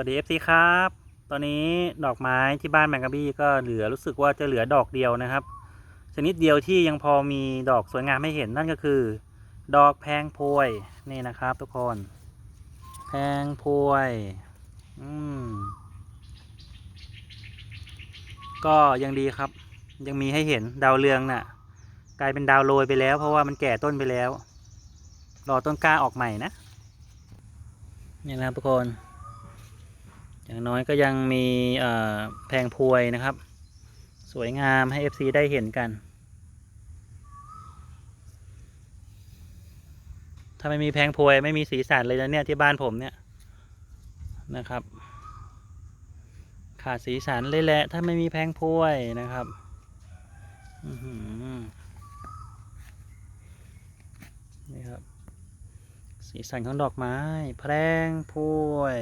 วัสดี FC ครับ ตอนนี้ดอกไม้ที่บ้านแมงกะบี้ก็เหลือรู้สึกว่าจะเหลือดอกเดียวนะครับ ชนิดเดียวที่ยังพอมีดอกสวยงามให้เห็นนั่นก็คือ ดอกแพงพวยนี่นะครับ ทุกคน แพงพวยอืมก็ยังดีครับ ยังมีให้เห็นดาวเรืองน่ะ กลายเป็นดาวโรยไปแล้ว เพราะว่ามันแก่ต้นไปแล้ว รอต้นกล้าออกใหม่นะนี่นะครับทุกคน อย่างน้อยก็ยังมีแพงพวยนะครับ สวยงามให้ FC ได้เห็นกัน ถ้าไม่มีแพงพวยไม่มีสีสันเลยนะเนี่ยที่บ้านผมเนี่ยนะครับ ขาดสีสันเลยแหละ ถ้าไม่มีแพงพวยนะครับนี่ครับ สีสันของดอกไม้ แพงพวย